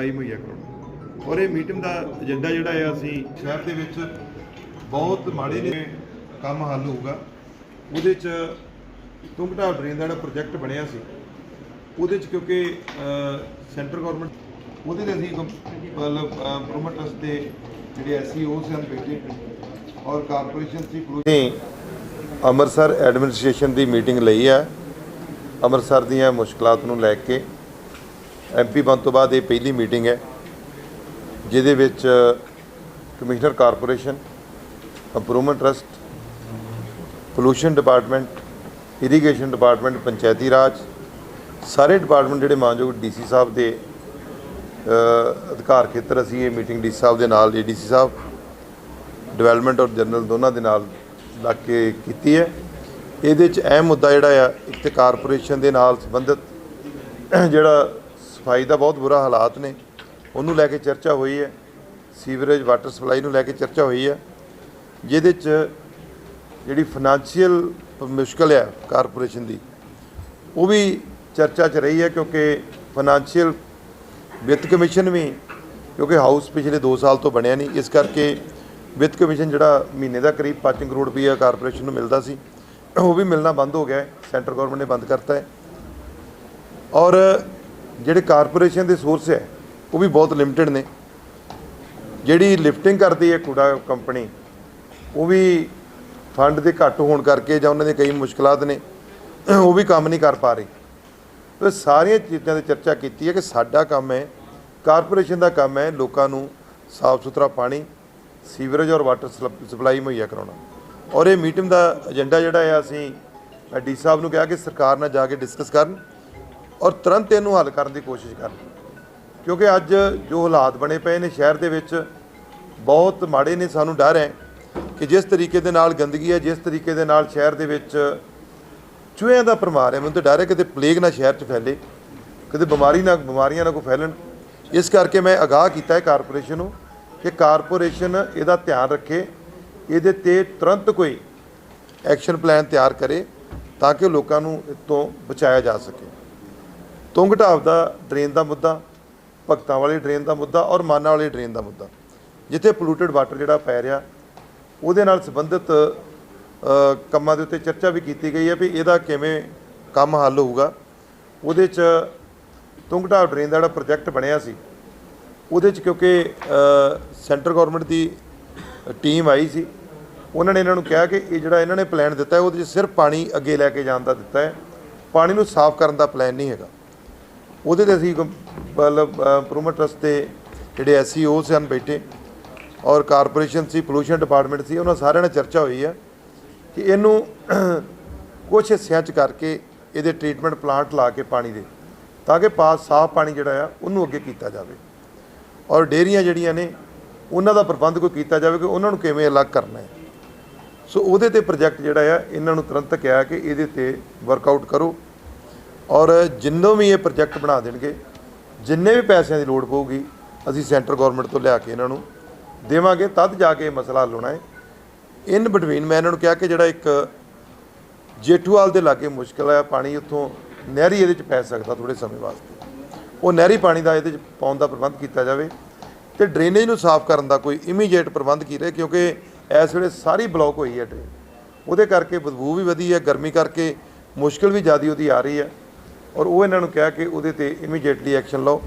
ਔਰ ਸਪਲਾਈ ਮੁਹੱਈਆ ਕਰਾਉਣਾ ਔਰ ਇਹ ਮੀਟਿੰਗ ਦਾ ਏਜੰਡਾ ਜਿਹੜਾ ਹੈ ਅਸੀਂ ਸ਼ਹਿਰ ਦੇ ਵਿੱਚ ਬਹੁਤ ਮਾੜੇ ਨੇ ਕੰਮ ਹੱਲ ਹੋਊਗਾ। ਉਹਦੇ ਚ ਤੁੰਗਟਾ ਡਰੇਨ ਦਾ ਜਿਹੜਾ ਪ੍ਰੋਜੈਕਟ ਬਣਿਆ ਸੀ, ਉਹਦੇ ਚ ਕਿਉਂਕਿ ਸੈਂਟਰ ਗਵਰਨਮੈਂਟ, ਉਹਦੇ ਤੇ ਅਸੀਂ ਗਮ- ਮਤਲਬ ਪ੍ਰੋਮੋਟਰਸ ਦੇ ਜਿਹੜੇ ਐਸਸੀਓ ਸਨ ਬੈਠੇ ਔਰ ਕਾਰਪੋਰੇਸ਼ਨ ਸੀ ਨੇ ਅੰਮ੍ਰਿਤਸਰ ਐਡਮਿਨਿਸਟ੍ਰੇਸ਼ਨ ਦੀ ਮੀਟਿੰਗ ਲਈ ਹੈ ਅੰਮ੍ਰਿਤਸਰ ਦੀਆਂ ਮੁਸ਼ਕਲਾਂ ਨੂੰ ਲੈ ਕੇ ਐਮਪੀ ਬਣ ਤੋਂ ਬਾਅਦ ਇਹ ਪਹਿਲੀ ਮੀਟਿੰਗ ਹੈ, ਜਿਹਦੇ ਵਿੱਚ, commissioner corporation improvement trust pollution department irrigation department Panchayati Raj, ਸਾਰੇ ਡਿਪਾਰਟਮੈਂਟ ਜਿਹੜੇ ਮਾਨਯੋਗ ਡੀਸੀ ਸਾਹਿਬ ਦੇ ਅਧਿਕਾਰ ਖੇਤਰ ਅਸੀਂ ਇਹ ਮੀਟਿੰਗ ਡੀਸੀ ਸਾਹਿਬ ਦੇ ਨਾਲ ਏਡੀਸੀ ਸਾਹਿਬ ਡਿਵੈਲਪਮੈਂਟ ਔਰ ਜਨਰਲ ਦੋਨਾਂ ਦੇ ਨਾਲ ਲੱਗ ਕੇ ਕੀਤੀ ਹੈ। ਇਹਦੇ ਚ ਅਹਿਮ ਮੁੱਦਾ ਜਿਹੜਾ ਆ ਇੱਕ ਤੇ ਕਾਰਪੋਰੇਸ਼ਨ ਦੇ ਨਾਲ ਸੰਬੰਧਿਤ ਜਿਹੜਾ ਸਫ਼ਾਈ ਦਾ ਬਹੁਤ ਬੁਰਾ ਹਾਲਾਤ ਨੇ। ਉਹਨੂੰ ਲੈ ਕੇ ਚਰਚਾ ਹੋਈ ਹੈ। ਸੀਵਰੇਜ, ਵਾਟਰ ਸਪਲਾਈ ਨੂੰ ਲੈ ਕੇ ਚਰਚਾ ਹੋਈ ਹੈ। ਜਿਹਦੇ ਚ ਜਿਹੜੀ ਫਾਈਨੈਂਸ਼ੀਅਲ ਮੁਸ਼ਕਲ ਹੈ ਕਾਰਪੋਰੇਸ਼ਨ ਦੀ, ਉਹ ਵੀ ਚਰਚਾ 'ਚ ਰਹੀ ਹੈ ਕਿਉਂਕਿ ਫਾਈਨੈਂਸ਼ੀਅਲ ਵਿੱਤ ਕਮਿਸ਼ਨ ਵੀ ਕਿਉਂਕਿ ਹਾਊਸ ਪਿਛਲੇ 2 ਸਾਲ ਤੋਂ ਬਣਿਆ ਨਹੀਂ। ਇਸ ਕਰਕੇ ਵਿੱਤ ਕਮਿਸ਼ਨ ਜਿਹੜਾ ਮਹੀਨੇ ਦਾ ਕਰੀਬ 5 ਕਰੋੜ ਰੁਪਈਆ ਕਾਰਪੋਰੇਸ਼ਨ ਨੂੰ ਮਿਲਦਾ ਸੀ, ਉਹ ਵੀ ਮਿਲਣਾ ਬੰਦ ਹੋ ਗਿਆ ਹੈ। ਸੈਂਟਰ ਗਵਰਨਮੈਂਟ ਨੇ ਬੰਦ ਕਰਤਾ ਹੈ। ਔਰ ਜਿਹੜੇ ਕਾਰਪੋਰੇਸ਼ਨ ਦੇ ਸੋਰਸ ਹੈ, ਉਹ ਵੀ ਬਹੁਤ ਲਿਮਟਿਡ ਨੇ। ਜਿਹੜੀ ਲਿਫਟਿੰਗ ਕਰਦੀ ਹੈ ਕੂੜਾ ਕੰਪਨੀ, ਉਹ ਵੀ ਫੰਡ ਦੇ ਘੱਟ ਹੋਣ ਕਰਕੇ ਜਾਂ ਉਹਨਾਂ ਦੇ ਕਈ ਮੁਸ਼ਕਲਾਂ ਨੇ, ਉਹ ਵੀ ਕੰਮ ਨਹੀਂ ਕਰ ਪਾ ਰਹੀ। ਤੇ ਸਾਰੀਆਂ ਚੀਜ਼ਾਂ ਦੀ ਚਰਚਾ ਕੀਤੀ ਹੈ ਕਿ ਸਾਡਾ ਕੰਮ ਹੈ, ਕਾਰਪੋਰੇਸ਼ਨ ਦਾ ਕੰਮ ਹੈ ਲੋਕਾਂ ਨੂੰ ਸਾਫ਼ ਸੁਥਰਾ ਪਾਣੀ, ਸੀਵਰੇਜ ਔਰ ਵਾਟਰ ਸਪਲਾਈ ਮੁਹੱਈਆ ਕਰਾਉਣਾ। ਔਰ ਇਹ ਮੀਟਿੰਗ ਦਾ ਏਜੰਡਾ ਜਿਹੜਾ ਹੈ ਅਸੀਂ ਡੀ ਸਾਹਿਬ ਨੂੰ ਕਿਹਾ ਕਿ ਸਰਕਾਰ ਨਾਲ ਜਾ ਕੇ ਡਿਸਕਸ ਕਰਨ। ਔਰ ਤੁਰੰਤ ਇਹਨੂੰ ਹੱਲ ਕਰਨ ਦੀ ਕੋਸ਼ਿਸ਼ ਕਰਨ। ਕਿਉਂਕਿ ਅੱਜ ਜੋ ਹਾਲਾਤ ਬਣੇ ਪਏ ਨੇ ਸ਼ਹਿਰ ਦੇ ਵਿੱਚ, ਬਹੁਤ ਮਾੜੇ ਨੇ, ਸਾਨੂੰ ਡਰ ਹੈ ਕਿ ਜਿਸ ਤਰੀਕੇ ਦੇ ਨਾਲ ਗੰਦਗੀ ਹੈ, ਜਿਸ ਤਰੀਕੇ ਦੇ ਨਾਲ ਸ਼ਹਿਰ ਦੇ ਵਿੱਚ ਚੂਹਿਆਂ ਦਾ ਪਰਮਾਰ ਹੈ, ਮੈਨੂੰ ਤਾਂ ਡਰ ਹੈ ਕਿਤੇ ਪਲੇਗ ਨਾ ਸ਼ਹਿਰ 'ਚ ਫੈਲੇ, ਕਿਤੇ ਬਿਮਾਰੀ ਨਾ, ਬਿਮਾਰੀਆਂ ਨਾ ਕੋ ਫੈਲਣ। ਇਸ ਕਰਕੇ ਮੈਂ ਅਗਾਹ ਕੀਤਾ ਹੈ ਕਾਰਪੋਰੇਸ਼ਨ ਨੂੰ ਕਿ ਕਾਰਪੋਰੇਸ਼ਨ ਇਹਦਾ ਧਿਆਨ ਰੱਖੇ, ਇਹਦੇ ਤੇ ਤੁਰੰਤ ਕੋਈ ਐਕਸ਼ਨ ਪਲਾਨ ਤਿਆਰ ਕਰੇ ਤਾਂ ਕਿ ਲੋਕਾਂ ਨੂੰ ਇਸ ਤੋਂ ਬਚਾਇਆ ਜਾ ਸਕੇ। ਤੁੰਗ ਢਾਬ ਦਾ ਡਰੇਨ ਦਾ ਮੁੱਦਾ, ਭਗਤਾਂ ਵਾਲੀ ਡਰੇਨ ਦਾ ਮੁੱਦਾ ਔਰ ਮਾਨਾ ਵਾਲੀ ਡਰੇਨ ਦਾ ਮੁੱਦਾ। ਜਿੱਥੇ ਪੋਲੂਟਡ ਵਾਟਰ ਜਿਹੜਾ ਪੈ ਰਿਹਾ, ਉਹਦੇ ਨਾਲ ਸੰਬੰਧਿਤ ਕੰਮਾਂ ਦੇ ਉੱਤੇ ਚਰਚਾ ਵੀ ਕੀਤੀ ਗਈ ਹੈ ਵੀ ਇਹਦਾ ਕਿਵੇਂ ਕੰਮ ਹੱਲ ਹੋਊਗਾ। ਉਹਦੇ 'ਚ ਤੁੰਗ ਢਾਬ ਡਰੇਨ ਦਾ ਜਿਹੜਾ ਪ੍ਰੋਜੈਕਟ ਬਣਿਆ ਸੀ, ਉਹਦੇ 'ਚ ਕਿਉਂਕਿ ਸੈਂਟਰ ਗਵਰਨਮੈਂਟ ਦੀ ਟੀਮ ਆਈ ਸੀ, ਉਹਨਾਂ ਨੇ ਇਹਨਾਂ ਨੂੰ ਕਿਹਾ ਕਿ ਇਹ ਜਿਹੜਾ ਇਹਨਾਂ ਨੇ ਪਲਾਨ ਦਿੱਤਾ ਹੈ, ਉਹਦੇ 'ਚ ਸਿਰਫ ਪਾਣੀ ਅੱਗੇ ਲੈ ਕੇ ਜਾਣ ਦਾ ਦਿੱਤਾ ਹੈ। ਪਾਣੀ ਨੂੰ ਸਾਫ਼ ਕਰਨ ਦਾ ਪਲਾਨ ਨਹੀਂ ਹੈਗਾ। ਉਹਦੇ ਤੇ ਅਸੀਂ ਮਤਲਬ ਇੰਪਰੂਵਮੈਂਟ ਟਰਸਟ ਦੇ ਜਿਹੜੇ ਐਸਸੀਓ ਸਨ ਬੈਠੇ। ਔਰ ਕਾਰਪੋਰੇਸ਼ਨ ਸੀ ਪੋਲੂਸ਼ਨ ਡਿਪਾਰਟਮੈਂਟ ਸੀ, ਉਹਨਾਂ ਸਾਰਿਆਂ ਨਾਲ ਚਰਚਾ ਹੋਈ ਹੈ ਕਿ ਇਹਨੂੰ ਕੁਝ ਹਿੱਸਿਆਂ 'ਚ ਕਰਕੇ ਇਹਦੇ ਟ੍ਰੀਟਮੈਂਟ ਪਲਾਂਟ ਲਾ ਕੇ ਪਾਣੀ ਦੇ, ਤਾਂ ਕਿ ਪਾਸ ਸਾਫ਼ ਪਾਣੀ ਜਿਹੜਾ ਆ, ਉਹਨੂੰ ਅੱਗੇ ਕੀਤਾ ਜਾਵੇ। ਔਰ ਡੇਅਰੀਆਂ ਜਿਹੜੀਆਂ ਨੇ, ਉਹਨਾਂ ਦਾ ਪ੍ਰਬੰਧ ਕੋਈ ਕੀਤਾ ਜਾਵੇ ਕਿ ਉਹਨਾਂ ਨੂੰ ਕਿਵੇਂ ਅਲੱਗ ਕਰਨਾ ਹੈ। ਸੋ ਉਹਦੇ ਤੇ ਪ੍ਰੋਜੈਕਟ ਜਿਹੜਾ ਆ, ਇਹਨਾਂ ਨੂੰ ਤੁਰੰਤ ਕਿਹਾ ਕਿ ਇਹਦੇ ਤੇ ਵਰਕਆਊਟ ਕਰੋ। ਔਰ ਜਿੰਨੋਂ ਵੀ ਇਹ ਪ੍ਰੋਜੈਕਟ ਬਣਾ ਦੇਣਗੇ, ਜਿੰਨੇ ਵੀ ਪੈਸਿਆਂ ਦੀ ਲੋੜ ਪਊਗੀ, ਅਸੀਂ ਸੈਂਟਰ ਗਵਰਨਮੈਂਟ ਤੋਂ ਲਿਆ ਕੇ ਇਹਨਾਂ ਨੂੰ ਦੇਵਾਂਗੇ, ਤਦ ਜਾ ਕੇ ਇਹ ਮਸਲਾ ਹੱਲ ਹੋਣਾ ਹੈ। ਇਨ ਬਿਟਵੀਨ ਮੈਂ ਇਹਨਾਂ ਨੂੰ ਕਿਹਾ ਕਿ ਜਿਹੜਾ ਇੱਕ ਜੇਠੂਵਾਲ ਦੇ ਲਾਗੇ ਮੁਸ਼ਕਲ ਹੈ, ਪਾਣੀ ਉੱਥੋਂ ਨਹਿਰੀ ਇਹਦੇ ਚ ਪੈ ਸਕਦਾ ਥੋੜੇ ਸਮੇਂ ਵਾਸਤੇ। ਉਹ ਨਹਿਰੀ ਪਾਣੀ ਦਾ ਇਹਦੇ ਚ ਪਾਉਣ ਦਾ ਪ੍ਰਬੰਧ ਕੀਤਾ ਜਾਵੇ ਤੇ ਡਰੇਨੇਜ ਨੂੰ ਸਾਫ਼ ਕਰਨ ਦਾ ਕੋਈ ਇਮੀਡੀਏਟ ਪ੍ਰਬੰਧ ਕੀਤੇ ਕਿਉਂਕਿ ਇਸ ਵੇਲੇ ਸਾਰੀ ਬਲੌਕ ਹੋਈ ਹੈ ਡਰੇਨ। ਉਹਦੇ ਕਰਕੇ ਬਦਬੂ ਵੀ ਵਧੀ ਹੈ, ਗਰਮੀ ਕਰਕੇ ਮੁਸ਼ਕਲ ਵੀ ਜ਼ਿਆਦੀ ਉਹਦੀ ਆ ਰਹੀ ਹੈ। ਔਰ ਉਹ ਇਹਨਾਂ ਨੂੰ ਕਿਹਾ ਕਿ ਉਹਦੇ ਤੇ ਇਮੀਡੀਏਟਲੀ ਐਕਸ਼ਨ ਲਓ।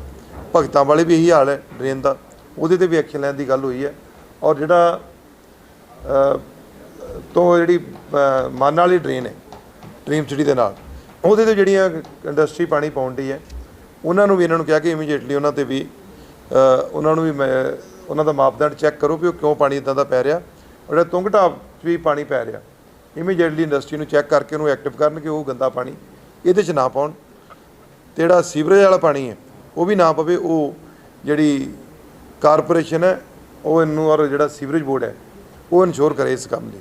ਭਗਤਾਂ ਵਾਲੇ ਵੀ ਇਹੀ ਹਾਲ ਹੈ ਡਰੇਨ ਦਾ। ਉਹਦੇ ਤੇ ਵੀ ਐਕਸ਼ਨ ਲੈਣ ਦੀ ਗੱਲ ਹੋਈ ਹੈ। ਔਰ ਜਿਹੜਾ ਤੋਂ ਜਿਹੜੀ ਮਾਨ ਵਾਲੀ ਡਰੇਨ ਹੈ, ਡ੍ਰੀਮ ਸਿਟੀ ਦੇ ਨਾਲ, ਉਹਦੇ ਤੇ ਜਿਹੜੀਆਂ ਇੰਡਸਟਰੀ ਪਾਣੀ ਪਾਉਣ ਦੀ ਹੈ, ਉਹਨਾਂ ਨੂੰ ਵੀ ਇਹਨਾਂ ਨੂੰ ਕਿਹਾ ਕਿ ਇਮੀਡੀਏਟਲੀ ਉਹਨਾਂ ਤੇ ਵੀ ਉਹਨਾਂ ਨੂੰ ਵੀ ਮੈਂ, ਉਹਨਾਂ ਦਾ ਮਾਪਦੰਡ ਚੈੱਕ ਕਰੋ ਵੀ ਉਹ ਕਿਉਂ ਪਾਣੀ ਇਦਾਂ ਦਾ ਪੈ ਰਿਹਾ। ਔਰ ਜਿਹੜਾ ਤੁੰਗ ਢਾਬ 'ਚ ਵੀ ਪਾਣੀ ਪੈ ਰਿਹਾ ਇਮੀਡੀਏਟਲੀ ਇੰਡਸਟਰੀ ਨੂੰ ਚੈੱਕ ਕਰਕੇ ਉਹਨੂੰ ਐਕਟਿਵ ਕਰਨ ਕਿ ਉਹ ਗੰਦਾ ਪਾਣੀ ਇਹਦੇ 'ਚ ਨਾ ਪਾਉਣ। ਤੇ ਜਿਹੜਾ ਸੀਵਰੇਜ ਵਾਲਾ ਪਾਣੀ ਹੈ, ਉਹ ਵੀ ਨਾ ਪਵੇ, ਉਹ ਜਿਹੜੀ ਕਾਰਪੋਰੇਸ਼ਨ ਹੈ, ਉਹ ਇਹਨੂੰ ਔਰ ਜਿਹੜਾ ਸੀਵਰੇਜ ਬੋਰਡ ਹੈ, ਉਹ ਇਨਸ਼ੋਰ ਕਰੇ ਇਸ ਕੰਮ ਲਈ।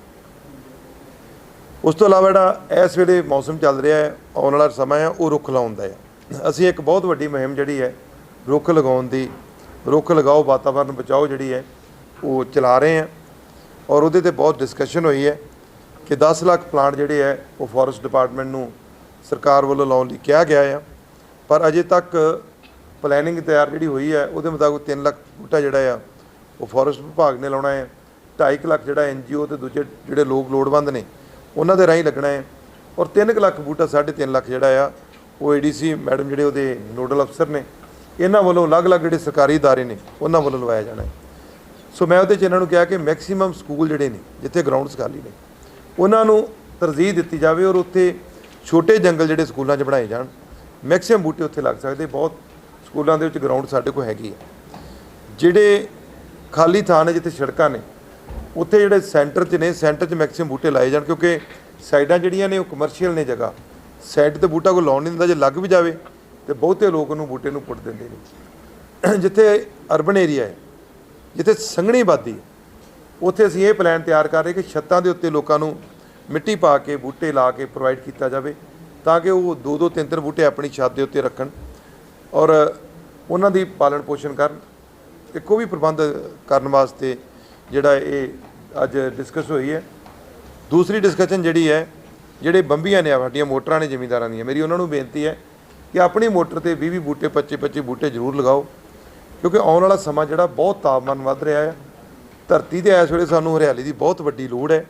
ਉਸ ਤੋਂ ਇਲਾਵਾ ਜਿਹੜਾ ਇਸ ਵੇਲੇ ਮੌਸਮ ਚੱਲ ਰਿਹਾ ਹੈ, ਆਉਣ ਵਾਲਾ ਸਮਾਂ ਹੈ, ਉਹ ਰੁੱਖ ਲਾਉਣ ਦਾ ਹੈ। ਅਸੀਂ ਇੱਕ ਬਹੁਤ ਵੱਡੀ ਮੁਹਿੰਮ ਜਿਹੜੀ ਹੈ, ਰੁੱਖ ਲਗਾਉਣ ਦੀ, ਰੁੱਖ ਲਗਾਓ, ਵਾਤਾਵਰਨ ਬਚਾਓ ਜਿਹੜੀ ਹੈ, ਉਹ ਚਲਾ ਰਹੇ ਹਾਂ। ਔਰ ਉਹਦੇ ਤੇ ਬਹੁਤ ਡਿਸਕਸ਼ਨ ਹੋਈ ਹੈ ਕਿ 10 ਲੱਖ ਪਲਾਂਟ ਜਿਹੜੇ ਹੈ, ਉਹ ਫੋਰੈਸਟ ਡਿਪਾਰਟਮੈਂਟ ਨੂੰ ਸਰਕਾਰ ਵੱਲੋਂ ਲਾਉਣ ਲਈ ਕਿਹਾ ਗਿਆ ਹੈ। ਪਰ ਅਜੇ ਤੱਕ ਪਲੈਨਿੰਗ ਤਿਆਰ ਜਿਹੜੀ ਹੋਈ ਹੈ ਉਹਦੇ ਮੁਤਾਬਕ 3 ਲੱਖ ਬੂਟਾ ਜਿਹੜਾ ਆ ਉਹ ਫੋਰੈਸਟ ਵਿਭਾਗ ਨੇ ਲਾਉਣਾ ਹੈ 2.5 ਲੱਖ ਜਿਹੜਾ ਐਨਜੀਓ ਤੇ ਦੂਜੇ ਜਿਹੜੇ ਲੋਕ ਲੋੜਵੰਦ ਨੇ ਉਹਨਾਂ ਦੇ ਰਾਹੀਂ ਲੱਗਣਾ ਹੈ ਔਰ 3 ਲੱਖ ਬੂਟਾ 3.5 ਲੱਖ ਜਿਹੜਾ ਆ ਉਹ ਏਡੀਸੀ ਮੈਡਮ ਜਿਹੜੇ ਉਹਦੇ ਨੋਡਲ ਅਫਸਰ ਨੇ ਇਹਨਾਂ ਵੱਲੋਂ ਅਲੱਗ-ਅਲੱਗ ਜਿਹੜੇ ਸਰਕਾਰੀ ادارے ਨੇ ਉਹਨਾਂ ਵੱਲੋਂ ਲਵਾਇਆ ਜਾਣਾ ਹੈ ਸੋ ਮੈਂ ਉਹਦੇ ਚ ਇਹਨਾਂ ਨੂੰ ਕਿਹਾ ਕਿ ਮੈਕਸਿਮਮ ਸਕੂਲ ਜਿਹੜੇ ਨੇ ਜਿੱਥੇ ਗਰਾਊਂਡਸ ਖਾਲੀ ਨੇ ਉਹਨਾਂ ਨੂੰ ਤਰਜੀਹ ਦਿੱਤੀ ਜਾਵੇ ਔਰ ਉੱਥੇ ਛੋਟੇ ਜੰਗਲ ਜਿਹੜੇ ਸਕੂਲਾਂ 'ਚ ਬਣਾਏ ਜਾਣ ਮੈਕਸਿਮਮ ਬੂਟੇ ਉੱਥੇ ਲੱਗ ਸਕਦੇ, ਬਹੁਤ ਸਕੂਲਾਂ ਦੇ ਵਿੱਚ ਗਰਾਊਂਡ ਸਾਡੇ ਕੋਲ ਹੈਗੀ ਹੈ ਜਿਹੜੇ ਖਾਲੀ ਥਾਂ ਨੇ ਜਿੱਥੇ ਸੜਕਾਂ ਨੇ, ਉੱਥੇ ਜਿਹੜੇ ਸੈਂਟਰ 'ਚ ਨੇ ਸੈਂਟਰ 'ਚ ਮੈਕਸਿਮਮ ਬੂਟੇ ਲਾਏ ਜਾਣ, ਕਿਉਂਕਿ ਸਾਈਡਾਂ ਜਿਹੜੀਆਂ ਨੇ ਉਹ ਕਮਰਸ਼ੀਅਲ ਨੇ ਜਗ੍ਹਾ। ਸਾਈਡ ਤੇ ਬੂਟਾ ਕੋਈ ਲਾਉਣ ਨਹੀਂ ਦਿੰਦਾ, ਜੇ ਲੱਗ ਵੀ ਜਾਵੇ, ਤੇ ਬਹੁਤੇ ਲੋਕ ਉਹਨੂੰ ਬੂਟੇ ਨੂੰ ਪੁੱਟ ਦਿੰਦੇ ਨੇ। ਜਿੱਥੇ ਅਰਬਨ ਏਰੀਆ ਹੈ, ਜਿੱਥੇ ਸੰਘਣੀ ਆਬਾਦੀ ਹੈ, ਉੱਥੇ ਅਸੀਂ ਇਹ ਪਲਾਨ ਤਿਆਰ ਕਰ ਰਹੇ ਕਿ ਛੱਤਾਂ ਦੇ ਉੱਤੇ ਲੋਕਾਂ ਨੂੰ ਮਿੱਟੀ ਪਾ ਕੇ, ਬੂਟੇ ਲਾ ਕੇ ਪ੍ਰੋਵਾਈਡ ਕੀਤਾ ਜਾਵੇ। ਤਾਂ ਕਿ ਉਹ ਦੋ ਦੋ ਤਿੰਨ ਤਿੰਨ ਬੂਟੇ ਆਪਣੀ ਛੱਤ ਦੇ ਉੱਤੇ ਰੱਖਣ ਔਰ ਉਹਨਾਂ ਦੀ ਪਾਲਣ ਪੋਸ਼ਣ ਕਰਨ। ਇੱਕੋ ਵੀ ਪ੍ਰਬੰਧ ਕਰਨ ਵਾਸਤੇ ਜਿਹੜਾ ਇਹ ਅੱਜ ਡਿਸਕਸ ਹੋਈ ਹੈ। ਦੂਸਰੀ ਡਿਸਕਸ਼ਨ ਜਿਹੜੀ ਹੈ, ਜਿਹੜੇ ਬੰਬੀਆਂ ਨੇ ਸਾਡੀਆਂ ਮੋਟਰਾਂ ਨੇ, ਜ਼ਿਮੀਂਦਾਰਾਂ ਦੀਆਂ। ਮੇਰੀ ਉਹਨਾਂ ਨੂੰ ਬੇਨਤੀ ਹੈ ਕਿ ਆਪਣੀ ਮੋਟਰ ਤੇ 20 20 ਬੂਟੇ 25 25 ਬੂਟੇ ਜ਼ਰੂਰ ਲਗਾਓ। ਕਿਉਂਕਿ ਆਉਣ ਵਾਲਾ ਸਮਾਂ ਜਿਹੜਾ ਬਹੁਤ ਤਾਪਮਾਨ ਵੱਧ ਰਿਹਾ ਹੈ। ਧਰਤੀ ਤੇ ਇਸ ਵੇਲੇ ਸਾਨੂੰ ਹਰਿਆਲੀ ਦੀ ਬਹੁਤ ਵੱਡੀ ਲੋੜ ਹੈ।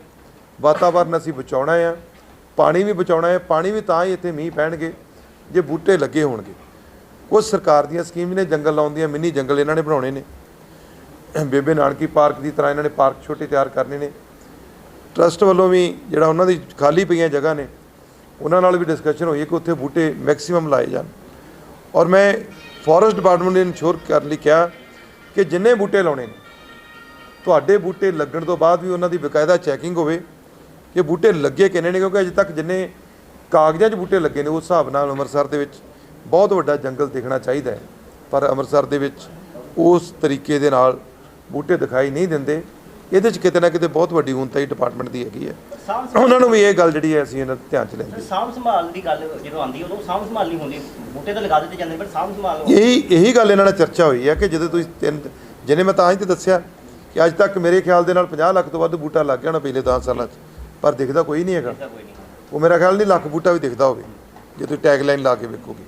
ਵਾਤਾਵਰਨ ਅਸੀਂ ਬਚਾਉਣਾ ਹੈ। ਪਾਣੀ ਵੀ ਬਚਾਉਣਾ ਹੈ, ਪਾਣੀ ਵੀ ਤਾਂ ਹੀ ਇੱਥੇ ਮੀਂਹ ਪੈਣਗੇ, ਜੇ ਬੂਟੇ ਲੱਗੇ ਹੋਣਗੇ। ਕੁਝ ਸਰਕਾਰ ਦੀਆਂ ਸਕੀਮ ਨੇ, ਜੰਗਲ ਲਾਉਣ ਦੀਆਂ, ਮਿੰਨੀ ਜੰਗਲ ਇਹਨਾਂ ਨੇ ਬਣਾਉਣੇ ਨੇ। ਬੇਬੇ ਨਾਨਕੀ ਪਾਰਕ ਦੀ ਤਰ੍ਹਾਂ ਇਹਨਾਂ ਨੇ ਪਾਰਕ ਛੋਟੇ ਤਿਆਰ ਕਰਨੇ ਨੇ। ਟਰਸਟ ਵੱਲੋਂ ਵੀ ਜਿਹੜਾ ਉਹਨਾਂ ਦੀ ਖਾਲੀ ਪਈਆਂ ਜਗ੍ਹਾ ਨੇ, ਉਹਨਾਂ ਨਾਲ ਵੀ ਡਿਸਕਸ਼ਨ ਹੋਈ ਹੈ ਕਿ ਉੱਥੇ ਬੂਟੇ ਮੈਕਸਿਮਮ ਲਾਏ ਜਾਣ। ਔਰ ਮੈਂ ਫੋਰੈਸਟ ਡਿਪਾਰਟਮੈਂਟ ਨੇ ਇਨਸ਼ੋਰ ਕਰਨ ਲਈ ਕਿਹਾ ਕਿ ਜਿੰਨੇ ਬੂਟੇ ਲਾਉਣੇ ਨੇ, ਤੁਹਾਡੇ ਬੂਟੇ ਲੱਗਣ ਤੋਂ ਬਾਅਦ ਵੀ ਉਹਨਾਂ ਦੀ ਬਕਾਇਦਾ ਚੈਕਿੰਗ ਹੋਵੇ ਕਿ ਬੂਟੇ ਲੱਗੇ ਕਿੰਨੇ ਨੇ? ਕਿਉਂਕਿ ਅਜੇ ਤੱਕ ਜਿੰਨੇ ਕਾਗਜ਼ਾਂ 'ਚ ਬੂਟੇ ਲੱਗੇ ਨੇ ਉਸ ਹਿਸਾਬ ਨਾਲ ਅੰਮ੍ਰਿਤਸਰ ਦੇ ਵਿੱਚ ਬਹੁਤ ਵੱਡਾ ਜੰਗਲ ਦਿਖਣਾ ਚਾਹੀਦਾ ਹੈ। ਪਰ ਅੰਮ੍ਰਿਤਸਰ ਦੇ ਵਿੱਚ ਉਸ ਤਰੀਕੇ ਦੇ ਨਾਲ ਬੂਟੇ ਦਿਖਾਈ ਨਹੀਂ ਦਿੰਦੇ। ਇਹਦੇ 'ਚ ਕਿਤੇ ਨਾ ਕਿਤੇ ਬਹੁਤ ਵੱਡੀ ਊਨਤਾਈ ਡਿਪਾਰਟਮੈਂਟ ਦੀ ਹੈਗੀ ਹੈ। ਉਹਨਾਂ ਨੂੰ ਵੀ ਇਹ ਗੱਲ ਜਿਹੜੀ ਹੈ ਅਸੀਂ ਇਹਨਾਂ ਦੇ ਧਿਆਨ 'ਚ ਲੈਂਦੇ ਸਾਂਭ ਸੰਭਾਲ ਦੀ ਗੱਲ ਜਦੋਂ ਆਉਂਦੀ ਉਦੋਂ ਸਾਂਭ ਸੰਭਾਲ ਨਹੀਂ ਹੁੰਦੀ। ਬੂਟੇ ਤਾਂ ਲਗਾ ਦਿੱਤੇ ਜਾਂਦੇ ਪਰ ਸਾਂਭ ਸੰਭਾਲ ਇਹੀ ਇਹੀ ਗੱਲ ਇਹਨਾਂ ਨਾਲ ਚਰਚਾ ਹੋਈ ਹੈ ਕਿ ਜਦੋਂ ਤੁਸੀਂ ਤਿੰਨ ਜਿਹਨੇ ਮੈਂ ਤਾਂ ਹੀ ਤੇ ਦੱਸਿਆ ਕਿ ਅੱਜ ਤੱਕ ਮੇਰੇ ਖਿਆਲ ਦੇ ਨਾਲ 50 ਲੱਖ ਤੋਂ ਵੱਧ ਬੂਟਾ ਲੱਗ ਗਿਆ ਹੋਣਾ ਪਿਛਲੇ 10 ਸਾਲਾਂ 'ਚ। ਪਰ ਦਿਖਦਾ ਕੋਈ ਨਹੀਂ ਹੈਗਾ। ਉਹ ਮੇਰਾ ਖਿਆਲ ਨਹੀਂ ਲੱਖ ਬੂਟਾ ਵੀ ਦਿਖਦਾ ਹੋਵੇ ਜੇ ਤੁਸੀਂ ਟੈਗ ਲਾਈਨ ਲਾ ਕੇ ਵੇਖੋਗੇ।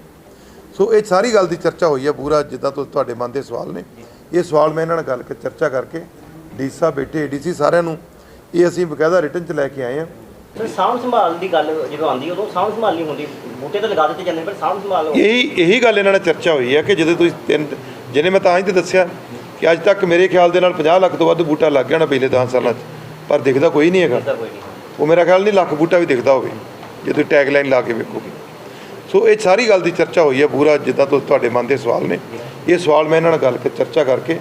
ਸੋ ਇਹ ਸਾਰੀ ਗੱਲ ਦੀ ਚਰਚਾ ਹੋਈ ਹੈ ਪੂਰਾ ਜਿੱਦਾਂ ਤੋਂ ਤੁਹਾਡੇ ਮਨ ਦੇ ਸਵਾਲ ਨੇ। ਇਹ ਸਵਾਲ ਮੈਂ ਇਹਨਾਂ ਨਾਲ ਗੱਲ ਕਰ ਚਰਚਾ ਕਰਕੇ ਡੀ ਸਾਹਿਬ ਬੈਠੇ ਡੀਸੀ ਸਾਰਿਆਂ ਨੂੰ ਇਹ ਅਸੀਂ ਬਕਾਇਦਾ ਰਿਟਰਨ 'ਚ ਲੈ ਕੇ ਆਏ ਹਾਂ ਪਰ ਸਾਂਭ ਸੰਭਾਲ ਦੀ ਗੱਲ ਜਦੋਂ ਆਉਂਦੀ ਉਦੋਂ ਸਾਂਭ ਸੰਭਾਲ ਨਹੀਂ ਹੁੰਦੀ। ਬੂਟੇ ਤਾਂ ਲਗਾ ਦਿੱਤੇ ਜਾਂਦੇ ਪਰ ਸਾਂਭ ਸੰਭਾਲ ਇਹੀ ਇਹੀ ਗੱਲ ਇਹਨਾਂ ਨਾਲ ਚਰਚਾ ਹੋਈ ਹੈ ਕਿ ਜਦੋਂ ਤੁਸੀਂ ਤਿੰਨ ਜਿਹਨੇ ਮੈਂ ਤਾਂ ਹੀ ਤੇ ਦੱਸਿਆ ਕਿ ਅੱਜ ਤੱਕ ਮੇਰੇ ਖਿਆਲ ਦੇ ਨਾਲ 50 ਲੱਖ ਤੋਂ ਵੱਧ ਬੂਟਾ ਲੱਗ ਗਿਆ ਹੋਣਾ ਪਿਛਲੇ 10 ਸਾਲਾਂ 'ਚ ਪਰ ਦਿਖਦਾ ਕੋਈ ਨਹੀਂ ਹੈਗਾ। ਉਹ ਮੇਰਾ ਖਿਆਲ ਨਹੀਂ ਲੱਖ ਬੂਟਾ ਵੀ ਦਿਖਦਾ ਹੋਵੇ, ਜੇ ਤੁਸੀਂ ਟੈਗ ਲਾਈਨ ਲਾ ਕੇ ਵੇਖੋਗੇ। ਸੋ ਇਹ ਸਾਰੀ ਗੱਲ ਦੀ ਚਰਚਾ ਹੋਈ ਹੈ ਪੂਰਾ, ਜਿੱਦਾਂ ਤੋਂ, ਤੁਹਾਡੇ ਮਨ ਦੇ ਸਵਾਲ ਨੇ। ਇਹ ਸਵਾਲ ਮੈਂ ਇਹਨਾਂ ਨਾਲ ਗੱਲ ਕਰ ਚਰਚਾ ਕਰਕੇ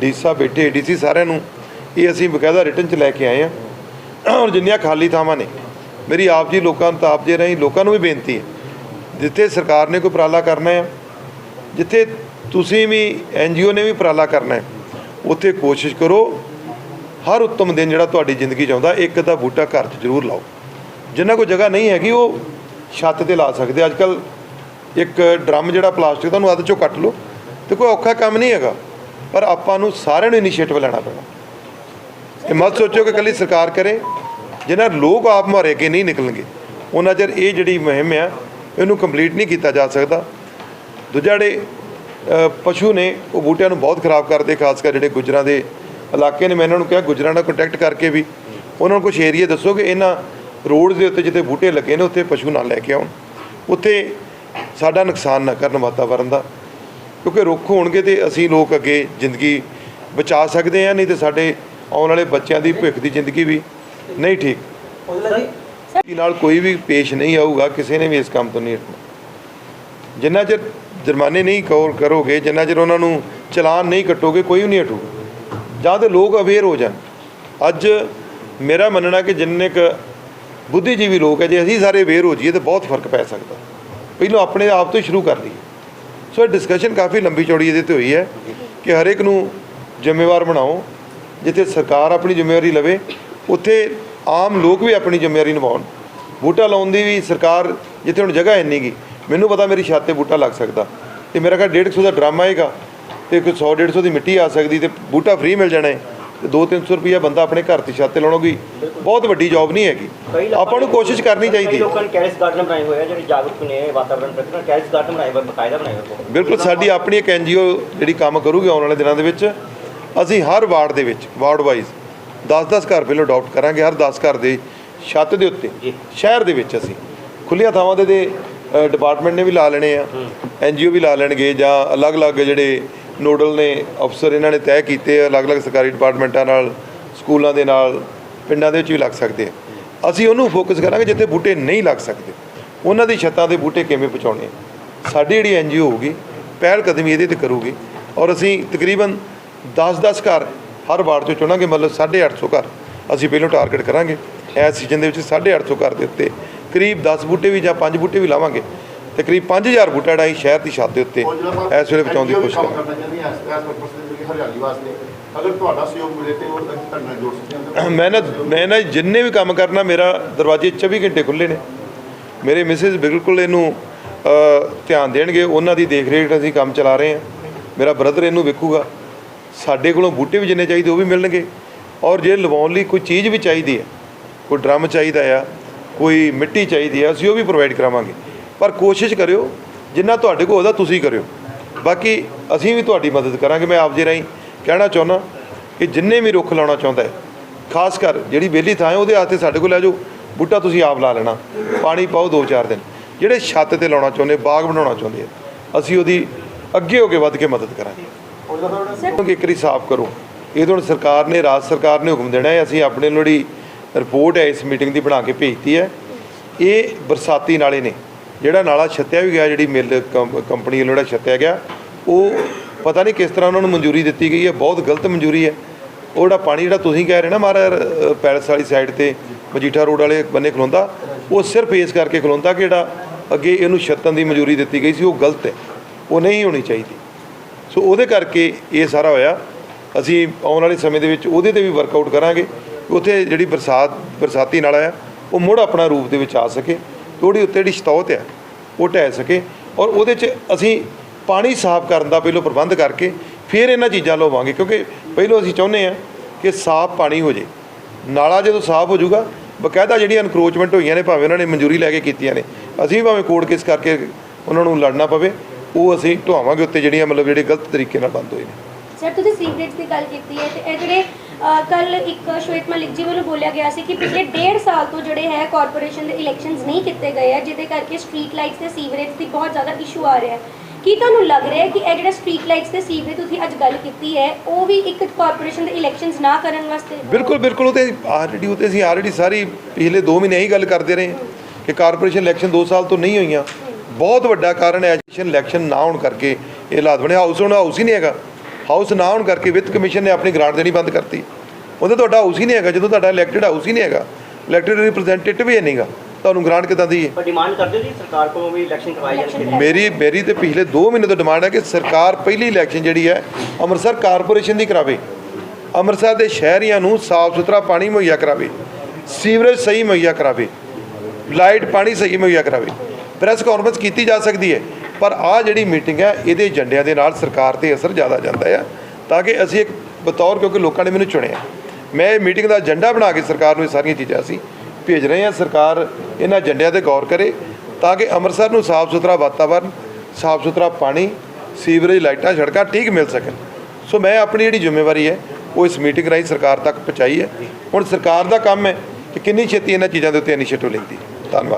ਡੀ ਸਾਹਿਬ ਬੈਠੇ ਡੀਸੀ ਸਾਰਿਆਂ ਨੂੰ ਇਹ ਅਸੀਂ ਬਕਾਇਦਾ ਰਿਟਰਨ 'ਚ ਲੈ ਕੇ ਆਏ ਹਾਂ। ਔਰ ਜਿੰਨੀਆਂ ਖਾਲੀ ਥਾਵਾਂ ਨੇ, ਮੇਰੀ ਆਪ ਜੀ ਲੋਕਾਂ ਨੂੰ ਆਪ ਜੇ ਰਹੀ ਲੋਕਾਂ ਨੂੰ ਵੀ ਬੇਨਤੀ ਹੈ, ਜਿੱਥੇ ਸਰਕਾਰ ਨੇ ਕੋਈ ਉਪਰਾਲਾ ਕਰਨਾ ਹੈ, ਜਿੱਥੇ ਤੁਸੀਂ ਵੀ ਐਨਜੀਓ ਨੇ ਵੀ ਉਪਰਾਲਾ ਕਰਨਾ ਹੈ, ਉੱਥੇ ਕੋਸ਼ਿਸ਼ ਕਰੋ ਹਰ ਉੱਤਮ ਦਿਨ ਜਿਹੜਾ ਤੁਹਾਡੀ ਜ਼ਿੰਦਗੀ 'ਚ ਆਉਂਦਾ, ਇੱਕ ਅੱਧਾ ਬੂਟਾ ਘਰ 'ਚ ਜ਼ਰੂਰ ਲਾਓ। ਜਿੰਨਾ ਕੋਈ ਜਗ੍ਹਾ ਨਹੀਂ ਹੈਗੀ, ਉਹ ਛੱਤ ਤੇ ਲਾ ਸਕਦੇ ਅੱਜ ਕੱਲ ਇੱਕ ਡਰਮ ਜਿਹੜਾ ਪਲਾਸਟਿਕ ਦਾ, ਉਹਨੂੰ ਅੱਧ ਚੋਂ ਕੱਟ ਲਓ। ਤੇ ਕੋਈ ਔਖਾ ਕੰਮ ਨਹੀਂ ਹੈਗਾ, ਪਰ ਆਪਾਂ ਨੂੰ ਸਾਰਿਆਂ ਨੂੰ ਇਨੀਸ਼ੀਏਟਿਵ ਲੈਣਾ ਪੈਣਾ। ਇਹ ਮਤ ਸੋਚੋ ਕਿ ਕੱਲੀ ਸਰਕਾਰ ਕਰੇ ਜਿਹਨਾਂ ਲੋਕ ਆਪ ਮਾਰੇ ਕੇ ਨਹੀਂ ਨਿਕਲਣਗੇ। ਉਹਨਾਂ ਚਿਰ ਇਹ ਜਿਹੜੀ ਮੁਹਿੰਮ ਆ, ਇਹਨੂੰ ਕੰਪਲੀਟ ਨਹੀਂ ਕੀਤਾ ਜਾ ਸਕਦਾ। ਦੂਜਾ ਜਿਹੜੇ ਪਸ਼ੂ ਨੇ, ਉਹ ਬੂਟਿਆਂ ਨੂੰ ਬਹੁਤ ਖਰਾਬ ਕਰਦੇ, ਖਾਸ ਕਰ ਜਿਹੜੇ ਗੁਜਰਾਂ ਦੇ ਇਲਾਕੇ ਨੇ ਮੈਂ ਇਹਨਾਂ ਨੂੰ ਕਿਹਾ ਗੁਜਰਾਂ ਨਾਲ ਕੰਟੈਕਟ ਕਰਕੇ ਵੀ। ਉਹਨਾਂ ਨੂੰ ਕੁਝ ਏਰੀਆ ਦੱਸੋ ਕਿ ਇਹਨਾਂ ਰੋਡ ਦੇ ਉੱਤੇ ਜਿੱਥੇ ਬੂਟੇ ਲੱਗੇ ਨੇ ਉੱਥੇ ਪਸ਼ੂ ਨਾ ਲੈ ਕੇ ਆਉਣ। ਉੱਥੇ ਸਾਡਾ ਨੁਕਸਾਨ ਨਾ ਕਰਨ ਵਾਤਾਵਰਨ ਦਾ। ਕਿਉਂਕਿ ਰੁੱਖ ਹੋਣਗੇ ਤੇ ਅਸੀਂ ਲੋਕ ਅੱਗੇ ਜ਼ਿੰਦਗੀ ਬਚਾ ਸਕਦੇ ਹਾਂ ਨਹੀਂ ਤੇ ਸਾਡੇ ਆਉਣ ਵਾਲੇ ਬੱਚਿਆਂ ਦੀ ਭਵਿੱਖ ਦੀ ਜ਼ਿੰਦਗੀ ਵੀ ਨਹੀਂ ਠੀਕ। ਕੀ ਨਾਲ ਕੋਈ ਵੀ ਪੇਸ਼ ਨਹੀਂ ਆਊਗਾ ਕਿਸੇ ਨੇ ਵੀ ਇਸ ਕੰਮ ਤੋਂ ਨਹੀਂ ਹਟਣਾ। ਜਿੰਨਾ ਚਿਰ ਜੁਰਮਾਨੇ ਨਹੀਂ ਕੌਰ ਕਰੋਗੇ ਜਿੰਨਾ ਚਿਰ ਉਹਨਾਂ ਨੂੰ ਚਲਾਨ ਨਹੀਂ ਕੱਟੋਗੇ ਕੋਈ ਵੀ ਨਹੀਂ ਹਟੂਗਾ। ਜਾਂ ਤੇ ਲੋਕ ਅਵੇਅਰ ਹੋ ਜਾਣ। ਅੱਜ ਮੇਰਾ ਮੰਨਣਾ ਕਿ ਜਿੰਨੇ ਕ ਬੁੱਧੀਜੀਵੀ ਲੋਕ ਹੈ, ਜੇ ਅਸੀਂ ਸਾਰੇ ਅਵੇਅਰ ਹੋ ਜਾਈਏ ਤਾਂ ਬਹੁਤ ਫ਼ਰਕ ਪੈ ਸਕਦਾ। ਪਹਿਲਾਂ ਆਪਣੇ ਆਪ ਤੋਂ ਹੀ ਸ਼ੁਰੂ ਕਰ ਲਈਏ। ਸੋ ਇਹ ਡਿਸਕਸ਼ਨ ਕਾਫੀ ਲੰਬੀ ਚੌੜੀ ਇਹਦੇ ਤੇ ਹੋਈ ਹੈ ਕਿ ਹਰ ਇੱਕ ਨੂੰ ਜ਼ਿੰਮੇਵਾਰ ਬਣਾਓ, ਜਿੱਥੇ ਸਰਕਾਰ ਆਪਣੀ ਜ਼ਿੰਮੇਵਾਰੀ ਲਵੇ, ਉੱਥੇ ਆਮ ਲੋਕ ਵੀ ਆਪਣੀ ਜ਼ਿੰਮੇਵਾਰੀ ਨਿਭਾਉਣ। ਬੂਟਾ ਲਾਉਣ ਦੀ ਵੀ ਸਰਕਾਰ ਜਿੱਥੇ ਹੁਣ ਜਗ੍ਹਾ ਇੰਨੀ ਗੀ, ਮੈਨੂੰ ਪਤਾ ਮੇਰੀ ਛੱਤ ਤੇ ਬੂਟਾ ਲੱਗ ਸਕਦਾ। ਤੇ ਮੇਰਾ ਘਰ 150 ਦਾ ਡਰਾਮਾ ਹੈਗਾ। ਤੇ ਕੋਈ 100 150 ਦੀ ਮਿੱਟੀ ਆ ਸਕਦੀ ਤੇ ਬੂਟਾ ਫ੍ਰੀ ਮਿਲ ਜਾਣਾ ਹੈ। ਤੇ 2-300 ਰੁਪਈਆ ਬੰਦਾ ਆਪਣੇ ਘਰ ਦੀ ਛੱਤ ਤੇ ਲਾਉਣਾ ਕੋਈ ਬਹੁਤ ਵੱਡੀ ਜੌਬ ਨਹੀਂ ਹੈਗੀ। ਆਪਾਂ ਨੂੰ ਕੋਸ਼ਿਸ਼ ਕਰਨੀ ਚਾਹੀਦੀ ਕਈ ਹੈ ਲੋਕਾਂ ਨੇ ਟੈਰਿਸ ਗਾਰਡਨ ਬਣਾਏ ਹੋਏ ਆ ਜਿਹੜੇ ਜਾਗਰੂਕ ਨੇ ਵਾਤਾਵਰਣ ਪ੍ਰਤੀ ਨਾਲ ਟੈਰਿਸ ਗਾਰਡਨ ਬਣਾਏ ਹੋਏ ਬਕਾਇਦਾ ਬਣਾਏ ਹੋਏ ਬਿਲਕੁਲ ਸਾਡੀ ਆਪਣੀ ਇੱਕ ਐਨਜੀਓ ਜਿਹੜੀ ਕੰਮ ਕਰੂਗੀ ਆਉਣ ਵਾਲੇ ਦਿਨਾਂ ਦੇ ਵਿੱਚ ਅਸੀਂ ਹਰ ਵਾਰਡ ਦੇ ਵਿੱਚ ਵਾਰਡ ਵਾਈਜ਼ 10-10 ਘਰ ਪਹਿਲਾਂ ਅਡਾਪਟ ਕਰਾਂਗੇ ਹਰ 10 ਘਰ ਦੇ ਛੱਤ ਦੇ ਉੱਤੇ। ਸ਼ਹਿਰ ਦੇ ਵਿੱਚ ਅਸੀਂ। ਖੁੱਲੀਆਂ ਥਾਵਾਂ ਦੇ ਦੇ ਡਿਪਾਰਟਮੈਂਟ ਨੇ ਵੀ ਲਾ ਲੈਣੇ ਆ ਐਨਜੀਓ ਵੀ ਲਾ ਲੈਣਗੇ ਜਾਂ ਅਲੱਗ-ਅਲੱਗ ਜਿਹੜੇ ਨੋਡਲ ਨੇ ਅਫਸਰ ਇਹਨਾਂ ਨੇ ਤੈਅ ਕੀਤੇ ਅਲੱਗ-ਅਲੱਗ ਸਰਕਾਰੀ ਡਿਪਾਰਟਮੈਂਟਾਂ ਨਾਲ, ਸਕੂਲਾਂ ਦੇ ਨਾਲ, ਪਿੰਡਾਂ ਦੇ ਵਿੱਚ ਵੀ ਲੱਗ ਸਕਦੇ ਆ। ਅਸੀਂ ਉਹਨੂੰ ਫੋਕਸ ਕਰਾਂਗੇ ਜਿੱਥੇ ਬੂਟੇ ਨਹੀਂ ਲੱਗ ਸਕਦੇ। ਉਹਨਾਂ ਦੀ ਛੱਤਾਂ ਦੇ ਬੂਟੇ ਕਿਵੇਂ ਪਹੁੰਚਾਉਣੇ ਆ? ਸਾਡੀ ਜਿਹੜੀ ਐਨਜੀਓ ਹੋਊਗੀ, ਪਹਿਲ ਕਦਮੀ ਇਹਦੇ ਤੇ ਕਰੂਗੀ। ਔਰ ਅਸੀਂ ਤਕਰੀਬਨ 10-10 ਘਰ ਹਰ ਵਾਰਡ ਚੋਂ ਚੁਣਾਂਗੇ, ਮਤਲਬ 850 ਘਰ ਅਸੀਂ ਪਹਿਲਾਂ ਟਾਰਗੇਟ ਕਰਾਂਗੇ। ਇਸ ਸੀਜ਼ਨ ਦੇ ਵਿੱਚ 850 ਘਰ ਦੇ ਉੱਤੇ ਕਰੀਬ 10 ਬੂਟੇ ਵੀ ਜਾਂ 5 ਬੂਟੇ ਵੀ ਲਾਵਾਂਗੇ। ਤੇ ਕਰੀਬ 5000 ਬੂਟਾ ਜਿਹੜਾ ਸ਼ਹਿਰ ਦੀ ਛੱਤ ਦੇ ਉੱਤੇ ਇਸ ਵੇਲੇ ਬਚਾਉਣ ਦੀ ਕੋਸ਼ਿਸ਼ ਕੰਮ ਕਰਾਂਗੇ। ਕਰਨਾ ਚਾਹੁੰਦੇ ਹਾਂ ਇਸ ਇਸ purpose ਦੇ ਲਈ ਹਰਿਆਲੀ ਵਾਸਤੇ। ਅਗਰ ਤੁਹਾਡਾ ਸਹਿਯੋਗ ਮਿਲੇ ਤੇ ਉਹ ਅਸੀਂ ਤੁਹਾਡੇ ਨਾਲ ਜੋੜ ਸਕਦੇ ਹਾਂ। ਮੈਂ ਨਾ ਮੈਂ ਨਾ ਜਿੰਨੇ ਵੀ ਕੰਮ ਕਰਨਾ ਮੇਰਾ ਦਰਵਾਜ਼ੇ 24 ਘੰਟੇ ਖੁੱਲੇ ਨੇ। ਮੇਰੇ ਮਿਸਿਸ ਬਿਲਕੁਲ ਇਹਨੂੰ ਧਿਆਨ ਦੇਣਗੇ ਉਹਨਾਂ ਦੀ ਦੇਖ ਰੇਖ ਅਸੀਂ ਕੰਮ ਚਲਾ ਰਹੇ ਹਾਂ। ਮੇਰਾ ਬ੍ਰਦਰ ਇਹਨੂੰ ਵੇਖੂਗਾ। ਸਾਡੇ ਕੋਲੋਂ ਬੂਟੇ ਵੀ ਜਿੰਨੇ ਚਾਹੀਦੇ ਉਹ ਵੀ ਮਿਲਣਗੇ। ਔਰ ਜੇ ਲਵਾਉਣ ਲਈ ਕੋਈ ਚੀਜ਼ ਵੀ ਚਾਹੀਦੀ ਹੈ ਕੋਈ ਡਰਮ ਚਾਹੀਦਾ ਆ ਕੋਈ ਮਿੱਟੀ ਚਾਹੀਦੀ ਹੈ ਅਸੀਂ ਉਹ ਵੀ ਪ੍ਰੋਵਾਈਡ ਕਰਾਵਾਂਗੇ। ਪਰ ਕੋਸ਼ਿਸ਼ ਕਰਿਓ ਜਿੰਨਾ ਤੁਹਾਡੇ ਕੋਲ ਉਹਦਾ ਤੁਸੀਂ ਕਰਿਓ। ਬਾਕੀ ਅਸੀਂ ਵੀ ਤੁਹਾਡੀ ਮਦਦ ਕਰਾਂਗੇ ਮੈਂ ਆਪ ਜੀ ਰਾਹੀਂ ਕਹਿਣਾ ਚਾਹੁੰਦਾ ਕਿ ਜਿੰਨੇ ਵੀ ਰੁੱਖ ਲਾਉਣਾ ਚਾਹੁੰਦਾ ਹੈ ਖਾਸ ਕਰ ਜਿਹੜੀ ਵਿਹਲੀ ਥਾਂ ਹੈ ਉਹਦੇ ਹੱਥੇ ਸਾਡੇ ਕੋਲ ਲੈ ਜਾਓ ਬੂਟਾ ਤੁਸੀਂ ਆਪ ਲਾ ਲੈਣਾ ਪਾਣੀ ਪਾਓ 2-4 ਦਿਨ। ਜਿਹੜੇ ਛੱਤ ਤੇ ਲਾਉਣਾ ਚਾਹੁੰਦੇ ਬਾਗ ਬਣਾਉਣਾ ਚਾਹੁੰਦੇ ਆ ਅਸੀਂ ਉਹਦੀ ਅੱਗੇ ਹੋ ਕੇ ਵੱਧ ਕੇ ਮਦਦ ਕਰਾਂਗੇ। ਇੱਕ ਵਾਰੀ ਸਾਫ਼ ਕਰੋ ਇਹ ਤਾਂ ਸਰਕਾਰ ਨੇ ਰਾਜ ਸਰਕਾਰ ਨੇ ਹੁਕਮ ਦੇਣਾ ਹੈ ਅਸੀਂ ਆਪਣੇ ਜਿਹੜੀ ਰਿਪੋਰਟ ਹੈ ਇਸ ਮੀਟਿੰਗ ਦੀ ਬਣਾ ਕੇ ਭੇਜਤੀ ਹੈ ਇਹ ਬਰਸਾਤੀ ਨਾਲੇ ਨੇ। ਜਿਹੜਾ ਨਾਲਾ ਛੱਤਿਆ ਵੀ ਗਿਆ, ਜਿਹੜੀ ਮਿਲ ਕੰਪਨੀ ਵੱਲੋਂ ਜਿਹੜਾ ਛੱਤਿਆ ਗਿਆ, ਉਹ ਪਤਾ ਨਹੀਂ ਕਿਸ ਤਰ੍ਹਾਂ ਉਹਨਾਂ ਨੂੰ ਮਨਜ਼ੂਰੀ ਦਿੱਤੀ ਗਈ ਹੈ, ਬਹੁਤ ਗਲਤ ਮਨਜ਼ੂਰੀ ਹੈ। ਉਹ ਜਿਹੜਾ ਪਾਣੀ ਜਿਹੜਾ ਤੁਸੀਂ ਕਹਿ ਰਹੇ ਨਾ ਮਹਾਰਾਜ ਪੈਲਸ ਵਾਲੀ ਸਾਈਡ ਤੇ, ਮਜੀਠਾ ਰੋਡ ਵਾਲੇ ਬੰਨੇ ਖਲੋਂਦਾ, ਉਹ ਸਿਰਫ ਇਸ ਕਰਕੇ ਖਲੋਂਦਾ ਕਿ ਜਿਹੜਾ ਅੱਗੇ ਇਹਨੂੰ ਛੱਤਣ ਦੀ ਮਨਜ਼ੂਰੀ ਦਿੱਤੀ ਗਈ ਸੀ, ਉਹ ਗਲਤ ਹੈ। ਉਹ ਨਹੀਂ ਹੋਣੀ ਚਾਹੀਦੀ। ਸੋ ਉਹਦੇ ਕਰਕੇ ਇਹ ਸਾਰਾ ਹੋਇਆ। ਅਸੀਂ ਆਉਣ ਵਾਲੇ ਸਮੇਂ ਦੇ ਵਿੱਚ ਉਹਦੇ ਤੇ ਵੀ ਵਰਕਆਊਟ ਕਰਾਂਗੇ। ਉੱਥੇ ਜਿਹੜੀ ਬਰਸਾਤ, ਬਰਸਾਤੀ ਨਾਲਾ ਆ, ਉਹ ਮੁੜ ਆਪਣਾ ਰੂਪ ਦੇ ਵਿੱਚ ਆ ਸਕੇ। ਉਹਦੇ ਉੱਤੇ ਜਿਹੜੀ ਸਤੌਤ ਆ ਉਹ ਢਹਿ ਸਕੇ ਔਰ ਉਹਦੇ 'ਚ ਅਸੀਂ ਪਾਣੀ ਸਾਫ਼ ਕਰਨ ਦਾ ਪਹਿਲਾਂ ਪ੍ਰਬੰਧ ਕਰਕੇ ਫਿਰ ਇਹਨਾਂ ਚੀਜ਼ਾਂ ਲਵਾਂਗੇ ਕਿਉਂਕਿ ਪਹਿਲਾਂ ਅਸੀਂ ਚਾਹੁੰਦੇ ਆ ਕਿ ਸਾਫ਼ ਪਾਣੀ ਹੋ ਜੇ। ਨਾਲਾ ਜਦੋਂ ਸਾਫ਼ ਹੋ ਜਾਊਗਾ, ਬਕਾਇਦਾ ਜਿਹੜੀਆਂ ਅਨਕਰੋਚਮੈਂਟ ਹੋਈਆਂ ਨੇ, ਭਾਵੇਂ ਉਹਨਾਂ ਨੇ ਮਨਜ਼ੂਰੀ ਲੈ ਕੇ ਕੀਤੀਆਂ ਨੇ, ਅਸੀਂ ਵੀ ਭਾਵੇਂ ਕੋਰਟ ਕੇਸ ਕਰਕੇ ਉਹਨਾਂ ਨੂੰ ਲੜਨਾ ਪਵੇ, ਉਹ ਅਸੀਂ ਢਵਾਵਾਂਗੇ ਉੱਤੇ ਜਿਹੜੀਆਂ ਮਤਲਬ ਜਿਹੜੇ ਗਲਤ ਤਰੀਕੇ ਨਾਲ ਬੰਦ ਹੋਏ ਨੇ। ਸਰ ਤੁਸੀਂ ਸੀਵਰੇਜ ਦੀ ਗੱਲ ਕੀਤੀ ਹੈ ਤੇ ਇਹ ਜਿਹੜੇ ਕੱਲ ਇੱਕ ਸ਼ਵੇਤ ਮਲਿਕ ਜੀ ਵੱਲੋਂ ਬੋਲਿਆ ਗਿਆ ਸੀ ਕਿ ਪਿਛਲੇ ਡੇਢ ਸਾਲ ਤੋਂ ਜਿਹੜੇ ਹੈ ਕਾਰਪੋਰੇਸ਼ਨ ਦੇ ਇਲੈਕਸ਼ਨਸ ਨਹੀਂ ਕੀਤੇ ਗਏ ਆ, ਜਿਹਦੇ ਕਰਕੇ ਸਟਰੀਟ ਲਾਈਟਸ ਤੇ ਸੀਵਰੇਜ ਦੀ ਬਹੁਤ ਜ਼ਿਆਦਾ ਇਸ਼ੂ ਆ ਰਿਹਾ ਹੈ। ਕੀ ਤੁਹਾਨੂੰ ਲੱਗ ਰਿਹਾ ਹੈ ਕਿ ਇਹ ਜਿਹੜਾ ਸਟਰੀਟ ਲਾਈਟਸ ਤੇ ਸੀਵਰੇਜ ਤੁਸੀਂ ਅੱਜ ਗੱਲ ਕੀਤੀ ਹੈ, ਉਹ ਵੀ ਇੱਕ ਕਾਰਪੋਰੇਸ਼ਨ ਦੇ ਇਲੈਕਸ਼ਨਸ ਨਾ ਕਰਨ ਵਾਸਤੇ? ਬਿਲਕੁਲ ਬਿਲਕੁਲ, ਉਹ ਤੇ ਆਲਰੇਡੀ ਉਹ ਤੇ ਅਸੀਂ ਆਲਰੇਡੀ ਸਾਰੀ ਪਿਛਲੇ 2 ਮਹੀਨੇ ਹੀ ਗੱਲ ਕਰਦੇ ਰਹੇ ਕਿ ਕਾਰਪੋਰੇਸ਼ਨ ਇਲੈਕਸ਼ਨ 2 ਸਾਲ ਤੋਂ ਨਹੀਂ ਹੋਈਆਂ। ਬਹੁਤ ਵੱਡਾ ਕਾਰਨ ਹੈ ਐਜੂਕੇਸ਼ਨ ਇਲੈਕਸ਼ਨ ਨਾ ਹੋਣ ਕਰਕੇ। ਇਹ ਹਾਲਾਤ ਬਣੇ ਹਾਊਸ ਹੁਣ ਹਾਊਸ ਹੀ ਨਹੀਂ ਹੈਗਾ। ਹਾਊਸ ਨਾ ਹੋਣ ਕਰਕੇ ਵਿੱਤ ਕਮਿਸ਼ਨ ਨੇ ਆਪਣੀ ਗ੍ਰਾਂਟ ਦੇਣੀ ਬੰਦ ਕਰਤੀ। ਉਹਦੇ ਤੁਹਾਡਾ ਹਾਊਸ ਹੀ ਨਹੀਂ ਹੈਗਾ ਜਦੋਂ ਤੁਹਾਡਾ ਇਲੈਕਟਡ ਹਾਊਸ ਹੀ ਨਹੀਂ ਹੈਗਾ। ਇਲੈਕਟਡ ਰਿਪਰੈਜ਼ੈਂਟੇਟਿਵ ਹੀ ਨਹੀਂਗਾ ਤੁਹਾਨੂੰ ਗ੍ਰਾਂਟ ਕਿੱਦਾਂ ਦੀ ਹੈ? ਡਿਮਾਂਡ ਕਰਦੇ ਜੀ ਸਰਕਾਰ ਕੋਲੋਂ ਵੀ ਇਲੈਕਸ਼ਨ ਕਰਵਾਏ ਜਾਣ ਮੇਰੀ ਮੇਰੀ ਤੇ ਪਿਛਲੇ 2 ਮਹੀਨੇ ਤੋਂ ਡਿਮਾਂਡ ਹੈ ਕਿ ਸਰਕਾਰ ਪਹਿਲੀ ਇਲੈਕਸ਼ਨ ਜਿਹੜੀ ਹੈ ਅੰਮ੍ਰਿਤਸਰ ਕਾਰਪੋਰੇਸ਼ਨ ਦੀ ਕਰਾਵੇ। ਅੰਮ੍ਰਿਤਸਰ ਦੇ ਸ਼ਹਿਰੀਆਂ ਨੂੰ ਸਾਫ਼ ਸੁਥਰਾ ਪਾਣੀ ਮੁਹੱਈਆ ਕਰਾਵੇ। ਸੀਵਰੇਜ ਸਹੀ ਮੁਹੱਈਆ ਕਰਾਵੇ। ਲਾਈਟ ਪਾਣੀ ਸਹੀ ਮੁਹੱਈਆ ਕਰਾਵੇ। ਪ੍ਰੈਸ ਕਾਨਫਰੰਸ ਕੀਤੀ ਜਾ ਸਕਦੀ ਹੈ। ਪਰ ਆ ਜਿਹੜੀ ਮੀਟਿੰਗ ਹੈ, ਇਹਦੇ ਏਜੰਡਿਆਂ ਦੇ ਨਾਲ ਸਰਕਾਰ ਤੇ ਅਸਰ ਜ਼ਿਆਦਾ ਜਾਂਦਾ ਆ, ਤਾਂ ਕਿ ਅਸੀਂ ਇੱਕ ਬਤੌਰ ਕਿਉਂਕਿ ਲੋਕਾਂ ਨੇ ਮੈਨੂੰ ਚੁਣਿਆ। ਮੈਂ ਇਹ ਮੀਟਿੰਗ ਦਾ ਏਜੰਡਾ ਬਣਾ ਕੇ ਸਰਕਾਰ ਨੂੰ ਇਹ ਸਾਰੀਆਂ ਚੀਜ਼ਾਂ ਅਸੀਂ ਭੇਜ ਰਹੇ ਹਾਂ। ਸਰਕਾਰ ਇਹਨਾਂ ਏਜੰਡਿਆਂ ਤੇ ਗੌਰ ਕਰੇ ਤਾਂ ਕਿ ਅੰਮ੍ਰਿਤਸਰ ਨੂੰ ਸਾਫ਼ ਸੁਥਰਾ ਵਾਤਾਵਰਨ, ਸਾਫ਼ ਸੁਥਰਾ ਪਾਣੀ, ਸੀਵਰੇਜ ਲਾਈਟਾਂ, ਸੜਕਾਂ ਠੀਕ ਮਿਲ ਸਕਣ। ਸੋ ਮੈਂ ਆਪਣੀ ਜਿਹੜੀ ਜ਼ਿੰਮੇਵਾਰੀ ਹੈ, ਉਹ ਇਸ ਮੀਟਿੰਗ ਰਾਹੀਂ ਸਰਕਾਰ ਤੱਕ ਪਹੁੰਚਾਈ ਹੈ। ਹੁਣ ਸਰਕਾਰ ਦਾ ਕੰਮ ਹੈ ਕਿ ਕਿੰਨੀ ਛੇਤੀ ਇਹਨਾਂ ਚੀਜ਼ਾਂ ਦੇ ਉੱਤੇ ਇਨੀਸ਼ੀਏਟਿਵ ਲੈਂਦੀ ਧੰਨਵਾਦ।